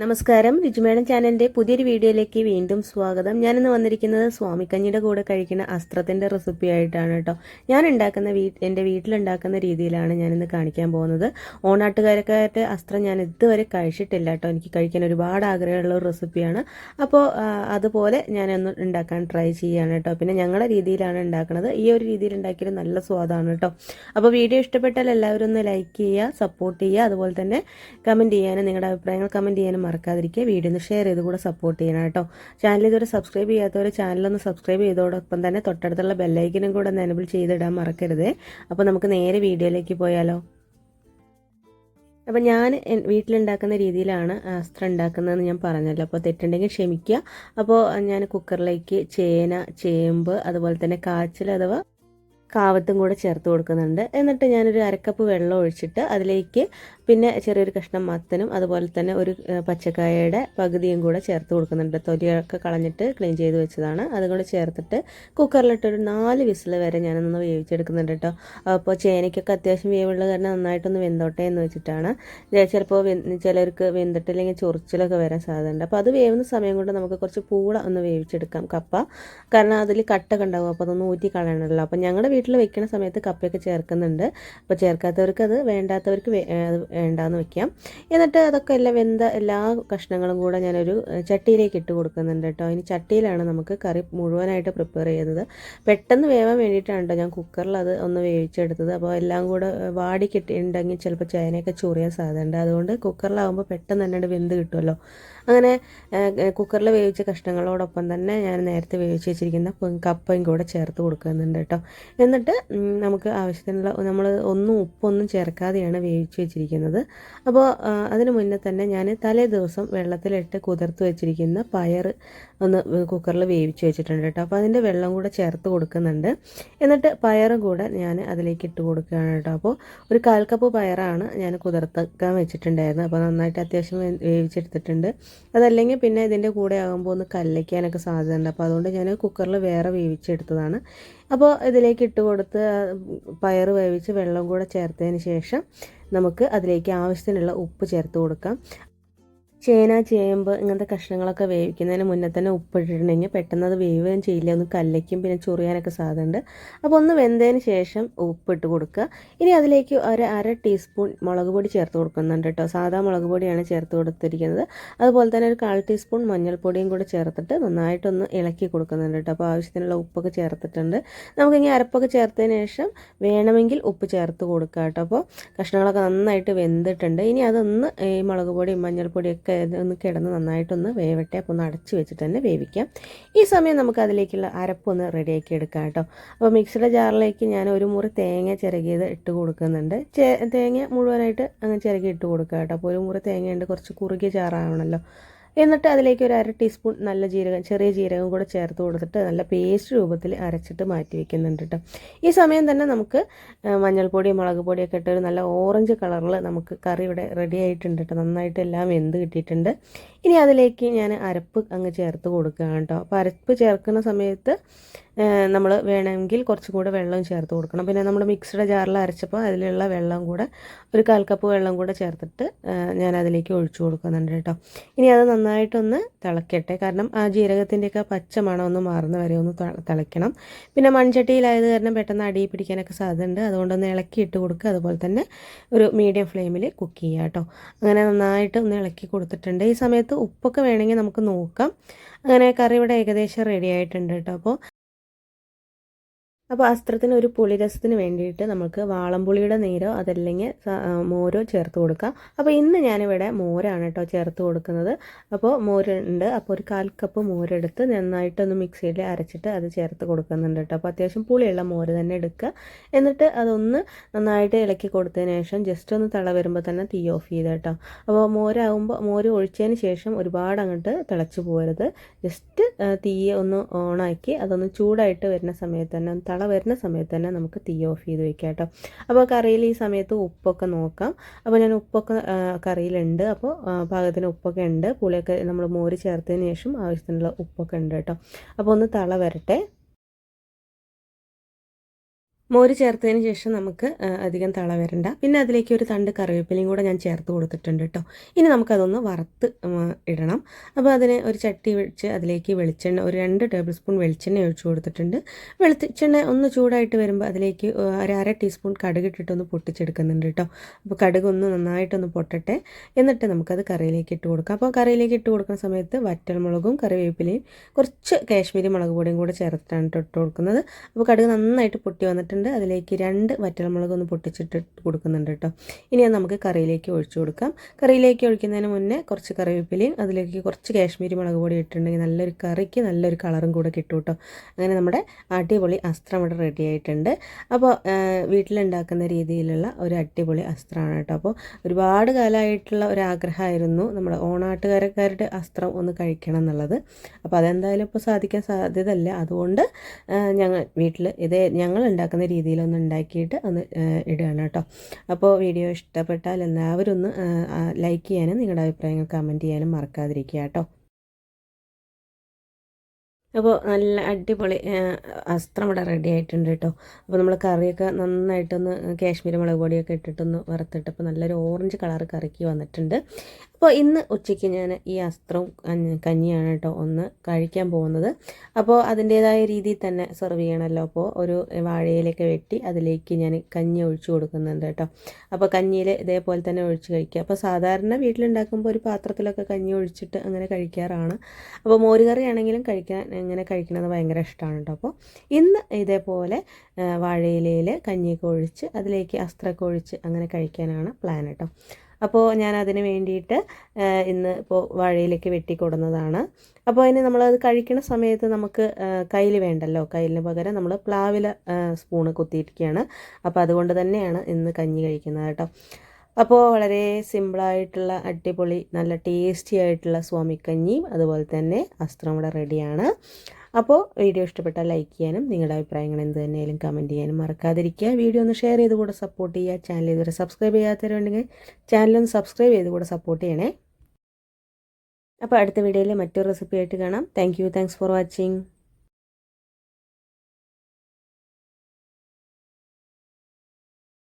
നമസ്കാരം. രുചിമേടം ചാനലിന്റെ പുതിയൊരു വീഡിയോയിലേക്ക് വീണ്ടും സ്വാഗതം. ഞാനിന്ന് വന്നിരിക്കുന്നത് സ്വാമിക്കഞ്ഞിയുടെ കൂടെ കഴിക്കുന്ന അസ്ത്രത്തിന്റെ റെസിപ്പി ആയിട്ടാണ് കേട്ടോ. ഞാൻ ഉണ്ടാക്കുന്ന വീ എന്റെ വീട്ടിലുണ്ടാക്കുന്ന രീതിയിലാണ് ഞാനിന്ന് കാണിക്കാൻ പോകുന്നത്. ഓണാട്ടുകാരക്കാരുടെ അസ്ത്രം ഞാൻ ഇതുവരെ കഴിച്ചിട്ടില്ല കേട്ടോ. എനിക്ക് കഴിക്കാൻ ഒരുപാട് ആഗ്രഹമുള്ള ഒരു റെസിപ്പിയാണ് അപ്പോൾ അതുപോലെ ഞാനൊന്ന് ഉണ്ടാക്കാൻ ട്രൈ ചെയ്യുകയാണ് കേട്ടോ. പിന്നെ ഞങ്ങളുടെ രീതിയിലാണ് ഉണ്ടാക്കുന്നത്. ഈ ഒരു രീതിയിൽ ഉണ്ടാക്കിയത് നല്ല സ്വാദാണ് കേട്ടോ. അപ്പോൾ വീഡിയോ ഇഷ്ടപ്പെട്ടാൽ എല്ലാവരും ഒന്ന് ലൈക്ക് ചെയ്യുക സപ്പോർട്ട് ചെയ്യുക. അതുപോലെ തന്നെ കമന്റ് ചെയ്യാനും നിങ്ങളുടെ അഭിപ്രായങ്ങൾ കമന്റ് ചെയ്യാനും മറക്കാതിരിക്കുക. വീഡിയോ ഒന്ന് ഷെയർ ചെയ്ത് കൂടെ സപ്പോർട്ട് ചെയ്യണം കേട്ടോ. ചാനൽ ഇതുവരെ സബ്സ്ക്രൈബ് ചെയ്യാത്തവർ ചാനലൊന്ന് സബ്സ്ക്രൈബ് ചെയ്തോടൊപ്പം തന്നെ തൊട്ടടുത്തുള്ള ബെല്ലൈക്കനും കൂടെ ഒന്ന് എനബിൾ ചെയ്തിടാൻ മറക്കരുത്. അപ്പോൾ നമുക്ക് നേരെ വീഡിയോയിലേക്ക് പോയാലോ? അപ്പം ഞാൻ വീട്ടിലുണ്ടാക്കുന്ന രീതിയിലാണ് അസ്ത്രം ഉണ്ടാക്കുന്നതെന്ന് ഞാൻ പറഞ്ഞല്ലോ. അപ്പോൾ തെറ്റുണ്ടെങ്കിൽ ക്ഷമിക്കുക. അപ്പോൾ ഞാൻ കുക്കറിലേക്ക് ചേന ചേമ്പ് അതുപോലെ തന്നെ കാച്ചിൽ അഥവാ കാവത്തും കൂടെ ചേർത്ത് കൊടുക്കുന്നുണ്ട്. എന്നിട്ട് ഞാനൊരു അരക്കപ്പ് വെള്ളം ഒഴിച്ചിട്ട് അതിലേക്ക് പിന്നെ ചെറിയൊരു കഷ്ണം മത്തനും അതുപോലെ തന്നെ ഒരു പച്ചക്കായയുടെ പകുതിയും കൂടെ ചേർത്ത് കൊടുക്കുന്നുണ്ട്. തൊലിയൊക്കെ കളഞ്ഞിട്ട് ക്ലീൻ ചെയ്ത് വെച്ചതാണ്. അതുകൊണ്ട് ചേർത്തിട്ട് കുക്കറിലിട്ട് ഒരു നാല് വിസിൽ വരെ ഞാനൊന്ന് വേവിച്ചെടുക്കുന്നുണ്ട് കേട്ടോ. അപ്പോൾ ചേനയ്ക്കൊക്കെ അത്യാവശ്യം വേവുള്ള കാരണം നന്നായിട്ടൊന്ന് വെന്തോട്ടെ എന്ന് വെച്ചിട്ടാണ്. ചിലപ്പോൾ ചിലർക്ക് വെന്തിട്ടില്ലെങ്കിൽ ചൊറിച്ചിലൊക്കെ വരാൻ സാധ്യതയുണ്ട്. അപ്പോൾ അത് വേവുന്ന സമയം കൊണ്ട് നമുക്ക് കുറച്ച് പൂള ഒന്ന് വേവിച്ചെടുക്കാം കപ്പ. കാരണം അതിൽ കട്ടൊക്കെ ഉണ്ടാകും അപ്പോൾ അതൊന്ന് ഊറ്റി കളയണമല്ലോ. അപ്പോൾ ഞങ്ങളുടെ വെക്കുന്ന സമയത്ത് കപ്പയൊക്കെ ചേർക്കുന്നുണ്ട്. അപ്പോൾ ചേർക്കാത്തവർക്ക് അത് വേണ്ടാത്തവർക്ക് വേണ്ടാന്ന് വെക്കാം. എന്നിട്ട് അതൊക്കെ എല്ലാം വെന്ത എല്ലാ കഷ്ണങ്ങളും കൂടെ ഞാനൊരു ചട്ടിയിലേക്ക് ഇട്ട് കൊടുക്കുന്നുണ്ട് കേട്ടോ. ഇനി ചട്ടിയിലാണ് നമുക്ക് കറി മുഴുവനായിട്ട് പ്രിപ്പയർ ചെയ്യുന്നത്. പെട്ടെന്ന് വേവാൻ വേണ്ടിയിട്ടാണ് കേട്ടോ ഞാൻ കുക്കറിൽ അത് ഒന്ന് വേവിച്ചെടുത്തത്. അപ്പോൾ എല്ലാം കൂടെ വാടി കിട്ടിയിട്ടുണ്ടെങ്കിൽ ചിലപ്പോൾ ചേനയൊക്കെ ചൊറിയാൻ സാധ്യതയുണ്ട്. അതുകൊണ്ട് കുക്കറിലാവുമ്പോൾ പെട്ടെന്ന് തന്നെ വെന്ത് കിട്ടുമല്ലോ. അങ്ങനെ കുക്കറിൽ വേവിച്ച കഷ്ണങ്ങളോടൊപ്പം തന്നെ ഞാൻ നേരത്തെ വേവിച്ച് വെച്ചിരിക്കുന്ന കപ്പയും കൂടെ ചേർത്ത് കൊടുക്കുന്നുണ്ട് കേട്ടോ. എന്നിട്ട് നമുക്ക് ആവശ്യത്തിനുള്ള നമ്മൾ ഒന്നും ഉപ്പൊന്നും ചേർക്കാതെയാണ് വേവിച്ച് വെച്ചിരിക്കുന്നത്. അപ്പോൾ അതിന് മുന്നേ തന്നെ ഞാൻ തലേ ദിവസം വെള്ളത്തിലിട്ട് കുതിർത്ത് വെച്ചിരിക്കുന്ന പയർ ഒന്ന് കുക്കറിൽ വേവിച്ച് വെച്ചിട്ടുണ്ട് കേട്ടോ. അപ്പോൾ അതിന്റെ വെള്ളം കൂടെ ചേർത്ത് കൊടുക്കുന്നുണ്ട്. എന്നിട്ട് പയറും കൂടെ ഞാൻ അതിലേക്ക് ഇട്ട് കൊടുക്കുകയാണ് കേട്ടോ. അപ്പോൾ ഒരു കാൽ കപ്പ് പയറാണ് ഞാൻ കുതിർത്തക്കാൻ വെച്ചിട്ടുണ്ടായിരുന്നത്. അപ്പോൾ നന്നായിട്ട് അത്യാവശ്യം വേവിച്ചെടുത്തിട്ടുണ്ട്. അതല്ലെങ്കിൽ പിന്നെ ഇതിന്റെ കൂടെ ആകുമ്പോൾ ഒന്ന് കല്ലയ്ക്കാനൊക്കെ സാധ്യതയുണ്ട്. അപ്പോൾ അതുകൊണ്ട് ഞാൻ കുക്കറിൽ വേറെ വേവിച്ചെടുത്തതാണ്. അപ്പോൾ ഇതിലേക്ക് ഇട്ട് കൊടുത്ത് പയർ വേവിച്ച് വെള്ളം കൂടെ ചേർത്തതിന് ശേഷം നമുക്ക് അതിലേക്ക് ആവശ്യത്തിനുള്ള ഉപ്പ് ചേർത്ത് കൊടുക്കാം. ചേന ചേമ്പ് ഇങ്ങനത്തെ കഷ്ണങ്ങളൊക്കെ വേവിക്കുന്നതിന് മുന്നേ തന്നെ ഉപ്പിട്ടിട്ടുണ്ടെങ്കിൽ പെട്ടെന്ന് അത് വേവുകയും ചെയ്യില്ല. ഒന്ന് കല്ലയ്ക്കും പിന്നെ ചൊറിയാനൊക്കെ സാധ്യതയുണ്ട്. അപ്പോൾ ഒന്ന് വെന്തതിന് ശേഷം ഉപ്പിട്ട് കൊടുക്കുക. ഇനി അതിലേക്ക് ഒരു അര ടീസ്പൂൺ മുളക് പൊടി ചേർത്ത് കൊടുക്കുന്നുണ്ട് കേട്ടോ. സാധാ മുളക് പൊടിയാണ് ചേർത്ത് കൊടുത്തിരിക്കുന്നത്. അതുപോലെ തന്നെ ഒരു കാൽ ടീസ്പൂൺ മഞ്ഞൾപ്പൊടിയും കൂടെ ചേർത്തിട്ട് നന്നായിട്ടൊന്ന് ഇളക്കി കൊടുക്കുന്നുണ്ട് കേട്ടോ. അപ്പോൾ ആവശ്യത്തിനുള്ള ഉപ്പൊക്കെ ചേർത്തിട്ടുണ്ട്. നമുക്കിങ്ങനെ അരപ്പൊക്കെ ചേർത്തതിന് ശേഷം വേണമെങ്കിൽ ഉപ്പ് ചേർത്ത് കൊടുക്കുക കേട്ടോ. അപ്പോൾ കഷ്ണങ്ങളൊക്കെ നന്നായിട്ട് വെന്തിട്ടുണ്ട്. ഇനി അതൊന്ന് ഈ മുളക് പൊടിയും മഞ്ഞൾപ്പൊടിയൊക്കെ ഒന്ന് കിടന്ന് നന്നായിട്ടൊന്ന് വേവട്ടെ. അപ്പോൾ ഒന്ന് അടച്ച് വെച്ചിട്ട് തന്നെ വേവിക്കാം. ഈ സമയം നമുക്ക് അതിലേക്കുള്ള അരപ്പൊന്ന് റെഡിയാക്കി എടുക്കാം കേട്ടോ. അപ്പോൾ മിക്സിയുടെ ജാറിലേക്ക് ഞാൻ ഒരു മുറി തേങ്ങ ചിരകിയത് ഇട്ട് കൊടുക്കുന്നുണ്ട്. തേങ്ങ മുഴുവനായിട്ട് അങ്ങ് ചിരകി ഇട്ട് കൊടുക്കാം കേട്ടോ. അപ്പോൾ ഒരു മുറി തേങ്ങയുണ്ട്. കുറച്ച് കുറുകിയ ചാറാവണമല്ലോ എന്നിട്ട് അതിലേക്ക് ഒരു അര ടീസ്പൂൺ നല്ല ജീരകം ചെറിയ ജീരകം കൂടെ ചേർത്ത് കൊടുത്തിട്ട് നല്ല പേസ്റ്റ് രൂപത്തിൽ അരച്ചിട്ട് മാറ്റി വെക്കുന്നുണ്ട് കേട്ടോ ഈ സമയം തന്നെ നമുക്ക് മഞ്ഞൾപ്പൊടി മുളക് പൊടിയൊക്കെ ഇട്ട് ഒരു നല്ല ഓറഞ്ച് കളറിൽ നമുക്ക് കറി ഇവിടെ റെഡി ആയിട്ടുണ്ട് കേട്ടോ നന്നായിട്ട് എല്ലാം വെന്ത് കിട്ടിയിട്ടുണ്ട്. ഇനി അതിലേക്ക് ഞാൻ അരപ്പ് അങ്ങ് ചേർത്ത് കൊടുക്കുകയാണ് കേട്ടോ അപ്പോൾ അരപ്പ് ചേർക്കുന്ന സമയത്ത് നമ്മൾ വേണമെങ്കിൽ കുറച്ചും കൂടെ വെള്ളം ചേർത്ത് കൊടുക്കണം. പിന്നെ നമ്മൾ മിക്സ്ഡ് ജാറിൽ അരച്ചപ്പോൾ അതിലുള്ള വെള്ളം കൂടെ ഒരു കാൽ കപ്പ് വെള്ളം കൂടെ ചേർത്തിട്ട് ഞാൻ അതിലേക്ക് ഒഴിച്ചു കൊടുക്കുന്നുണ്ട് കേട്ടോ. ഇനി അത് നന്നായിട്ടൊന്ന് തിളക്കട്ടെ. കാരണം ആ ജീരകത്തിന്റെയൊക്കെ പച്ച മണം ഒന്ന് മാറുന്ന വരെ ഒന്ന് തിളയ്ക്കണം. പിന്നെ മൺചട്ടിയിലായത് കാരണം പെട്ടെന്ന് അടിയിൽ പിടിക്കാനൊക്കെ സാധ്യതയുണ്ട്. അതുകൊണ്ടൊന്ന് ഇളക്കി ഇട്ട് കൊടുക്കുക. അതുപോലെ തന്നെ ഒരു മീഡിയം ഫ്ലെയിമിൽ കുക്ക് ചെയ്യുക കേട്ടോ. അങ്ങനെ നന്നായിട്ട് ഒന്ന് ഇളക്കി കൊടുത്തിട്ടുണ്ട്. ഈ സമയത്ത് ഉപ്പൊക്കെ വേണമെങ്കിൽ നമുക്ക് നോക്കാം. അങ്ങനെ കറി ഇവിടെ ഏകദേശം റെഡി ആയിട്ടുണ്ട് കേട്ടോ. അപ്പോൾ അപ്പോൾ അസ്ത്രത്തിന് ഒരു പുളിരസത്തിന് വേണ്ടിയിട്ട് നമുക്ക് വാളംപുളിയുടെ നീരോ അതല്ലെങ്കിൽ മോരോ ചേർത്ത് കൊടുക്കാം. അപ്പോൾ ഇന്ന് ഞാനിവിടെ മോരാണ് കേട്ടോ ചേർത്ത് കൊടുക്കുന്നത്. അപ്പോൾ മോരുണ്ട്. അപ്പോൾ ഒരു കാൽ കപ്പ് മോരെടുത്ത് നന്നായിട്ടൊന്ന് മിക്സിയിൽ അരച്ചിട്ട് അത് ചേർത്ത് കൊടുക്കുന്നുണ്ട് കേട്ടോ. അപ്പോൾ അത്യാവശ്യം പുളിയുള്ള മോര് തന്നെ എടുക്കുക. എന്നിട്ട് അതൊന്ന് നന്നായിട്ട് ഇളക്കി കൊടുത്തതിന് ശേഷം ജസ്റ്റ് ഒന്ന് തിള വരുമ്പോൾ തന്നെ തീ ഓഫ് ചെയ്ത് കേട്ടോ. അപ്പോൾ മോരാകുമ്പോൾ മോര് ഒഴിച്ചതിന് ശേഷം ഒരുപാട് അങ്ങോട്ട് തിളച്ച് പോരുത്. ജസ്റ്റ് തീയെ ഒന്ന് ഓണാക്കി അതൊന്ന് ചൂടായിട്ട് വരുന്ന സമയത്ത് തന്നെ തള വരുന്ന സമയത്ത് തന്നെ നമുക്ക് തീ ഓഫ് ചെയ്ത് വെക്കാം കേട്ടോ. അപ്പോൾ കറിയിൽ ഈ സമയത്ത് ഉപ്പൊക്കെ നോക്കാം. അപ്പോൾ ഞാൻ ഉപ്പൊക്കെ കറിയിലുണ്ട്. അപ്പോൾ പാകത്തിന് ഉപ്പൊക്കെ ഉണ്ട്. പുളിയൊക്കെ നമ്മൾ മോര് ചേർത്തതിന് ശേഷം ആവശ്യത്തിനുള്ള ഉപ്പൊക്കെ ഉണ്ട് കേട്ടോ. അപ്പോൾ ഒന്ന് തള വരട്ടെ. മോര് ചേർത്തതിന് ശേഷം നമുക്ക് അധികം തള വരണ്ട. പിന്നെ അതിലേക്ക് ഒരു തണ്ട് കറിവേപ്പിലയും കൂടെ ഞാൻ ചേർത്ത് കൊടുത്തിട്ടുണ്ട് കേട്ടോ. ഇനി നമുക്കതൊന്ന് വറുത്ത് ഇടണം. അപ്പോൾ അതിന് ഒരു ചട്ടി വെച്ച് അതിലേക്ക് വെളിച്ചെണ്ണ ഒരു രണ്ട് ടേബിൾ സ്പൂൺ വെളിച്ചെണ്ണ ഒഴിച്ചു കൊടുത്തിട്ടുണ്ട്. വെളിച്ചെണ്ണ ഒന്ന് ചൂടായിട്ട് വരുമ്പോൾ അതിലേക്ക് ഒരു അര ടീസ്പൂൺ കടുക് ഇട്ടിട്ടൊന്ന് പൊട്ടിച്ചെടുക്കുന്നുണ്ട് കേട്ടോ. അപ്പോൾ കടുക് ഒന്ന് നന്നായിട്ടൊന്ന് പൊട്ടട്ടെ. എന്നിട്ട് നമുക്കത് കറിയിലേക്ക് ഇട്ട് കൊടുക്കാം. അപ്പോൾ കറിയിലേക്ക് ഇട്ട് കൊടുക്കുന്ന സമയത്ത് വറ്റൽമുളകും കറിവേപ്പിലയും കുറച്ച് കാശ്മീരി മുളക് പൊടിയും കൂടെ ചേർത്തിട്ടാണ് ഇട്ട് കൊടുക്കുന്നത്. അപ്പോൾ കടുക് നന്നായിട്ട് പൊട്ടി വന്നിട്ടുണ്ട് അതിലേക്ക് രണ്ട് വറ്റൽമുളക് ഒന്ന് പൊട്ടിച്ചിട്ട് കൊടുക്കുന്നുണ്ട് കേട്ടോ. ഇനി അത് നമുക്ക് കറിയിലേക്ക് ഒഴിച്ചു കൊടുക്കാം. കറിയിലേക്ക് ഒഴിക്കുന്നതിന് മുന്നേ കുറച്ച് കറിവേപ്പിലയും അതിലേക്ക് കുറച്ച് കാശ്മീരി മുളക് പൊടി ഇട്ടിട്ടുണ്ടെങ്കിൽ നല്ലൊരു കറിക്ക് നല്ലൊരു കളറും കൂടെ കിട്ടും കേട്ടോ. അങ്ങനെ നമ്മുടെ അടിപൊളി അസ്ത്രം ഇവിടെ റെഡി ആയിട്ടുണ്ട്. അപ്പോൾ വീട്ടിലുണ്ടാക്കുന്ന രീതിയിലുള്ള ഒരു അടിപൊളി അസ്ത്രമാണ് കേട്ടോ. അപ്പോൾ ഒരുപാട് കാലമായിട്ടുള്ള ഒരു ആഗ്രഹമായിരുന്നു നമ്മുടെ ഓണാട്ടുകാരക്കാരുടെ അസ്ത്രം ഒന്ന് കഴിക്കണം എന്നുള്ളത്. അപ്പോൾ അതെന്തായാലും ഇപ്പോൾ സാധിക്കാൻ സാധ്യതയല്ല. അതുകൊണ്ട് ഞങ്ങൾ വീട്ടിൽ ഇതേ ഞങ്ങൾ ഉണ്ടാക്കുന്ന രീതിയിലൊന്ന് ഉണ്ടാക്കിയിട്ട് ഒന്ന് ഇടുകയാണ് കേട്ടോ. അപ്പോൾ വീഡിയോ ഇഷ്ടപ്പെട്ടാൽ എല്ലാവരും ഒന്ന് ലൈക്ക് ചെയ്യാനും നിങ്ങളുടെ അഭിപ്രായങ്ങൾ കമന്റ് ചെയ്യാനും മറക്കാതിരിക്കുക കേട്ടോ. അപ്പോൾ നല്ല അടിപൊളി അസ്ത്രം ഇവിടെ റെഡി ആയിട്ടുണ്ട് കേട്ടോ. അപ്പോൾ നമ്മൾ കറിയൊക്കെ നന്നായിട്ടൊന്ന് കാശ്മീരി മുളക് പൊടിയൊക്കെ ഇട്ടിട്ടൊന്ന് വറുത്തിട്ടപ്പോൾ നല്ലൊരു ഓറഞ്ച് കളർ കറിക്ക് വന്നിട്ടുണ്ട്. അപ്പോൾ ഇന്ന് ഉച്ചയ്ക്ക് ഞാൻ ഈ അസ്ത്രവും കഞ്ഞി- കഞ്ഞിയാണ് കേട്ടോ ഒന്ന് കഴിക്കാൻ പോകുന്നത്. അപ്പോൾ അതിന്റേതായ രീതിയിൽ തന്നെ സെർവ് ചെയ്യണമല്ലോ അപ്പോൾ ഒരു വാഴയിലൊക്കെ വെട്ടി അതിലേക്ക് ഞാൻ കഞ്ഞി ഒഴിച്ചു കൊടുക്കുന്നുണ്ട് കേട്ടോ. അപ്പോൾ കഞ്ഞിയിൽ ഇതേപോലെ തന്നെ ഒഴിച്ച് കഴിക്കുക. അപ്പോൾ സാധാരണ വീട്ടിലുണ്ടാക്കുമ്പോൾ ഒരു പാത്രത്തിലൊക്കെ കഞ്ഞി ഒഴിച്ചിട്ട് അങ്ങനെ കഴിക്കാറാണ്. അപ്പോൾ മോരുകറി ആണെങ്കിലും കഴിക്കാൻ ഇങ്ങനെ കഴിക്കുന്നത് ഭയങ്കര ഇഷ്ടമാണ് കേട്ടോ. അപ്പോൾ ഇന്ന് ഇതേപോലെ വാഴയിലയിൽ കഞ്ഞിയൊക്കെ ഒഴിച്ച് അതിലേക്ക് അസ്ത്രമൊക്കെ ഒഴിച്ച് അങ്ങനെ കഴിക്കാനാണ് പ്ലാൻ കേട്ടോ. അപ്പോൾ ഞാൻ അതിന് വേണ്ടിയിട്ട് ഇന്ന് ഇപ്പോൾ വാഴയിലേക്ക് വെട്ടിക്കൊടുന്നതാണ്. അപ്പോൾ അതിന് നമ്മളത് കഴിക്കുന്ന സമയത്ത് നമുക്ക് കയ്യിൽ വേണ്ടല്ലോ? കയ്യിലിന് പകരം നമ്മൾ പ്ലാവില സ്പൂണ് കുത്തിയിരിക്കുകയാണ്. അപ്പോൾ അതുകൊണ്ട് തന്നെയാണ് ഇന്ന് കഞ്ഞി കഴിക്കുന്നത് കേട്ടോ. അപ്പോൾ വളരെ സിമ്പിളായിട്ടുള്ള അടിപൊളി നല്ല ടേസ്റ്റി ആയിട്ടുള്ള സ്വാമിക്കഞ്ഞിയും അതുപോലെ തന്നെ അസ്ത്രം ഇവിടെ റെഡിയാണ്. അപ്പോൾ വീഡിയോ ഇഷ്ടപ്പെട്ടാൽ ലൈക്ക് ചെയ്യാനും നിങ്ങളുടെ അഭിപ്രായങ്ങൾ എന്ത് തന്നെയാലും കമന്റ് ചെയ്യാനും മറക്കാതിരിക്കുക. വീഡിയോ ഒന്ന് ഷെയർ ചെയ്ത് കൂടെ സപ്പോർട്ട് ചെയ്യുക. ചാനൽ ഇതുവരെ സബ്സ്ക്രൈബ് ചെയ്യാത്തവരുണ്ടെങ്കിൽ ചാനലൊന്ന് സബ്സ്ക്രൈബ് ചെയ്ത് കൂടെ സപ്പോർട്ട് ചെയ്യണേ. അപ്പോൾ അടുത്ത വീഡിയോയിൽ മറ്റൊരു റെസിപ്പി ആയിട്ട് കാണാം. Thank you thanks for watching